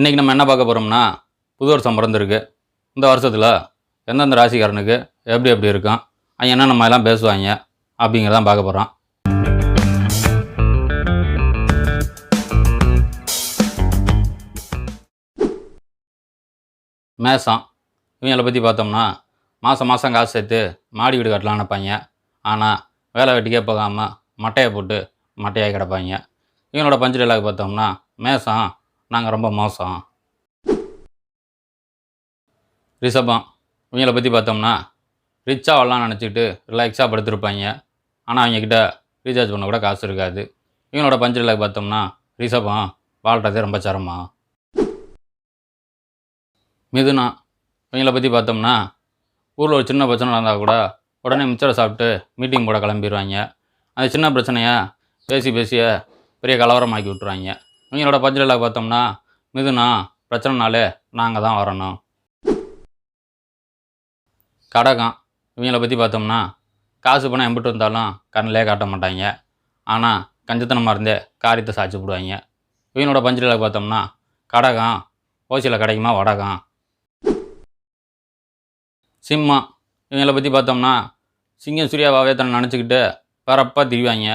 இன்றைக்கி நம்ம என்ன பார்க்க போகிறோம்னா புது வருஷம் பிறந்திருக்கு. இந்த வருஷத்தில் எந்தெந்த ராசிக்காரனுக்கு எப்படி எப்படி இருக்கும் அவங்க என்னென்ன மாதிரிலாம் பேசுவாங்க அப்படிங்கிறதான் பார்க்க போகிறோம் மேசம். இவங்களை பற்றி பார்த்தோம்னா மாதம் மாதம் காசு சேர்த்து மாடி வீடு கட்டலான்னு நினைப்பாங்க. ஆனால் வேலை வெட்டிக்கே போகாமல் மட்டையை போட்டு மட்டையாக கிடப்பாங்க. இவனோட பஞ்சு டைலாக் பார்த்தோம்னா மேசம் நாங்கள் ரொம்ப மோசம். ரிஷபம் இவங்களை பற்றி பார்த்தோம்னா ரிச்சாக வரலாம்னு நினச்சிக்கிட்டு ரிலாக்ஸாக படுத்திருப்பாங்க. ஆனால் அவங்கக்கிட்ட ரீசார்ஜ் பண்ண கூட காசு இருக்காது. இவனோட பஞ்சு பார்த்தோம்னா ரிஷபம் வாழ்கிறதே ரொம்ப சிரமம். மிதுனா இவங்களை பற்றி பார்த்தோம்னா ஊரில் ஒரு சின்ன பிரச்சனை நடந்தால் கூட உடனே மிச்சரை சாப்பிட்டு மீட்டிங் போட கிளம்பிடுவாங்க. அந்த சின்ன பிரச்சனையை பேசி பேசிய பெரிய கலவரமாக்கி விட்ருவாங்க இவங்களோட பஞ்சலில் பார்த்தோம்னா மிதுனா பிரச்சனைனாலே நாங்கள் தான் வரணும். கடகம் இவங்கள பற்றி பார்த்தோம்னா காசு பணம் எம்பிட்டு இருந்தாலும் கண்ணிலே காட்ட மாட்டாங்க. ஆனால் கஞ்சத்தனமாக இருந்தே காரியத்தை சாய்ச்சி போடுவாங்க. இவங்களோட பஞ்சலில் பார்த்தோம்னா கடகம் ஓசியில் கிடைக்குமா வடகம்? சிம்மம் இவங்கள பற்றி பார்த்தோம்னா சிங்கம் சூர்யாவாவே தன்னை நினச்சிக்கிட்டு பிறப்பாக திரிவாங்க.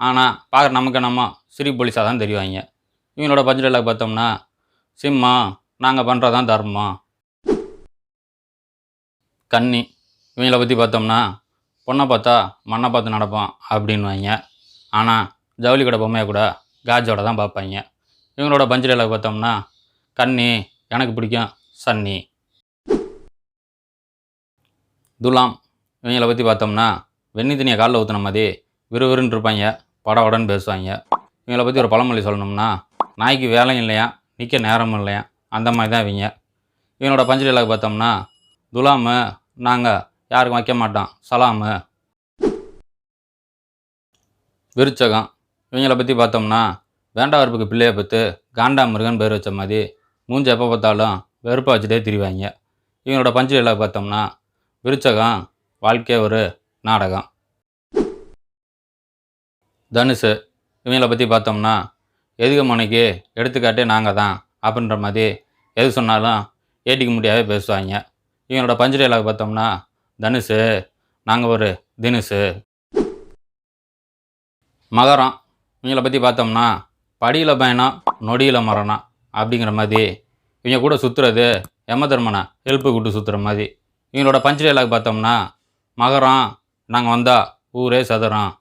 ஆனால் பார்க்குற நமக்கு நம்ம சிரி போலீஸாக தான் தெரிவாங்க. இவங்களோட பஞ்சடில் பார்த்தோம்னா சிம்மா நாங்கள் பண்ணுறதான் தர்மம்? கன்னி இவங்கள பற்றி பார்த்தோம்னா பொண்ணை பார்த்தா மண்ணை பார்த்து நடப்போம் அப்படின்வாங்க ஆனால் ஜவுளி கடை பொம்மையை கூட காஜோட தான் பார்ப்பாங்க. இவங்களோட பஞ்சடில் பார்த்தோம்னா கன்னி எனக்கு பிடிக்கும் சன்னி. துலாம் இவங்கள பற்றி பார்த்தோம்னா வெண்ணி தண்ணியை காலில் ஊற்றுன மாதிரி விறுவிறுன்னு இருப்பாங்க படபடன்னு பேசுவாங்க. இவங்கள பற்றி ஒரு பழமொழி சொல்லணும்னா நாய்க்கு வேலையும் இல்லையா? நிற்க நேரமும் இல்லையா? அந்த மாதிரி தான் இவங்க. இவனோட பஞ்சலிலாக பார்த்தோம்னா துலாமு நாங்கள் யாருக்கும் வைக்க மாட்டோம். சலாமு விருச்சகம் இவங்கள பற்றி பார்த்தோம்னா வேண்டா வெறுப்புக்கு பிள்ளையை பார்த்து காண்டா முருகன் பேர் வச்ச மாதிரி மூஞ்சி எப்போ பார்த்தாலும் வெறுப்பை வச்சுட்டே திரிவாங்க. இவங்களோட பஞ்சலிலாக பார்த்தோம்னா விருச்சகம் வாழ்க்கை ஒரு நாடகம். தனுசு இவங்கள பற்றி பார்த்தோம்னா எதுக்கு மனைக்கு எடுத்துக்காட்டே நாங்கள் தான் அப்படின்ற மாதிரி எது சொன்னாலும் ஏட்டிக்க முடியாவே பேசுவாங்க. இவங்களோட பஞ்சு டைலாக் பார்த்தோம்னா தனுசு நாங்கள் ஒரு தினுசு. மகரம் இவங்களை பற்றி பார்த்தோம்னா படியில் பயணம் நொடியில் மரணம் அப்படிங்கிற மாதிரி. இவங்க கூட சுற்றுறது யம ஹெல்ப்பு கூட்டு சுற்றுற மாதிரி. இவங்களோட பஞ்சு டைலாக் பார்த்தோம்னா மகரம் நாங்கள் வந்தால் ஊரே சதுரம்.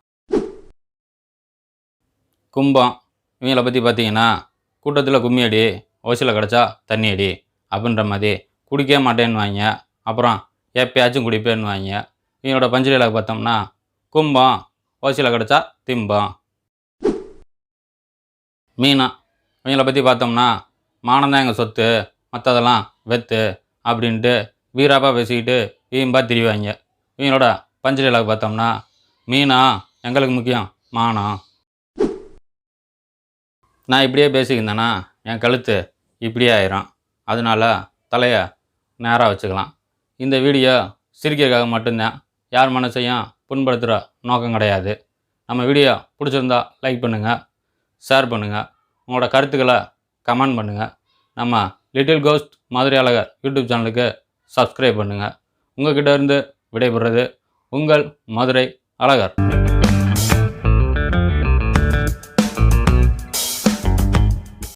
கும்பம் இவங்களை பற்றி பார்த்தீங்கன்னா கூட்டத்தில் கும்மி அடி ஓசியில் கிடச்சா தண்ணி அடி அப்படின்ற மாதிரி குடிக்கவே மாட்டேன்னுவாங்க. அப்புறம் எப்பயாச்சும் குடிப்பேன்னுவாங்க. இவங்களோட பஞ்சு பார்த்தோம்னா கும்பம் ஓசியில் கிடச்சா திம்பம். மீனா இவங்களை பற்றி பார்த்தோம்னா மானம் தான் எங்கள் சொத்து மற்றதெல்லாம் வெத்து அப்படின்ட்டு வீராப்பாக பேசிக்கிட்டு வீம்பா திரிவாங்க. இவங்களோட பஞ்சு பார்த்தோம்னா மீனா எங்களுக்கு முக்கியம் மானம். நான் இப்படியே பேசிக்கிருந்தேன்னா என் கழுத்து இப்படியே ஆயிரும். அதனால தலையை நேராக வச்சுக்கலாம். இந்த வீடியோ சிரிக்கிறதுக்காக மட்டும்தான். யார் மனசையும் புண்படுத்துகிற நோக்கம் கிடையாது. நம்ம வீடியோ பிடிச்சிருந்தா லைக் பண்ணுங்கள் ஷேர் பண்ணுங்கள் உங்களோட கருத்துக்களை கமெண்ட் பண்ணுங்கள் நம்ம little ghost Madurai Azhagar YouTube சேனலுக்கு சப்ஸ்கிரைப் பண்ணுங்கள் உங்கள்கிட்ட இருந்து விடைபெறுறது உங்கள் மதுரை அழகர்.